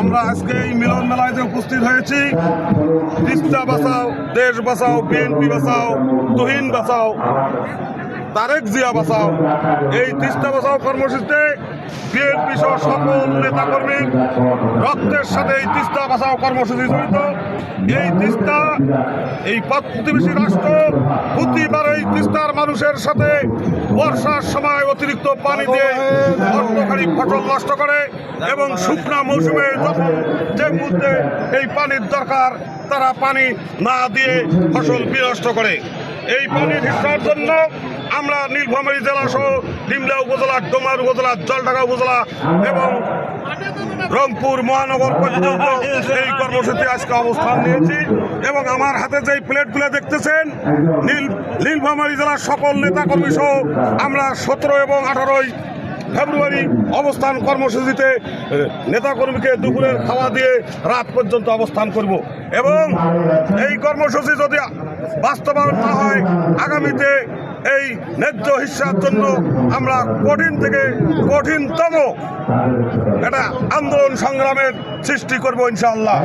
আমরা আজকে এই মিলন মেলায় যে উপস্থিত হয়েছি, তিস্তা বাঁচাও দেশ বাঁচাও বিএনপি বাঁচাও তুহিন বাঁচাও তারেক জিয়া বাঁচাও এই তিস্তা বাঁচাও কর্মসূচিতে বিএনপি সহ সকল নেতাকর্মী রক্তের সাথে এই তিস্তা বাঁচাও কর্মসূচি জড়িত। এই তিস্তা, এই প্রতিবেশী রাষ্ট্র প্রতিবার এই তিস্তার মানুষের সাথে বর্ষার সময় অতিরিক্ত পানি দিয়ে অর্ধখানি ফসল নষ্ট করে এবং শুকনা মৌসুমে যখন যে মুহূর্তে এই পানির দরকার, তারা পানি না দিয়ে ফসল বিনষ্ট করে। এই পানির হিসার জন্য আমরা নীলফামারী জেলা সহ ডিমলা উপজেলা, ডোমার উপজেলা, জলঢাকা উপজেলা এবং রংপুর মহানগর পর্যন্ত এই কর্মসূচি আজকে অবস্থান নিয়েছি এবং আমার হাতে যে প্লেটগুলো দেখতেছেন, নীল নীলফামারী জেলার সকল নেতাকর্মী সহ আমরা সতেরো এবং আঠারোই ফেব্রুয়ারি অবস্থান কর্মসূচিতে নেতাকর্মীকে দুপুরের খাওয়া দিয়ে রাত পর্যন্ত অবস্থান করব। এবং এই কর্মসূচি যদি বাস্তবায়ন না হয়, আগামীতে এই ন্যায্য হিস্সার জন্য আমরা কঠিন থেকে কঠিনতম একটা আন্দোলন সংগ্রামের সৃষ্টি করব ইনশাআল্লাহ।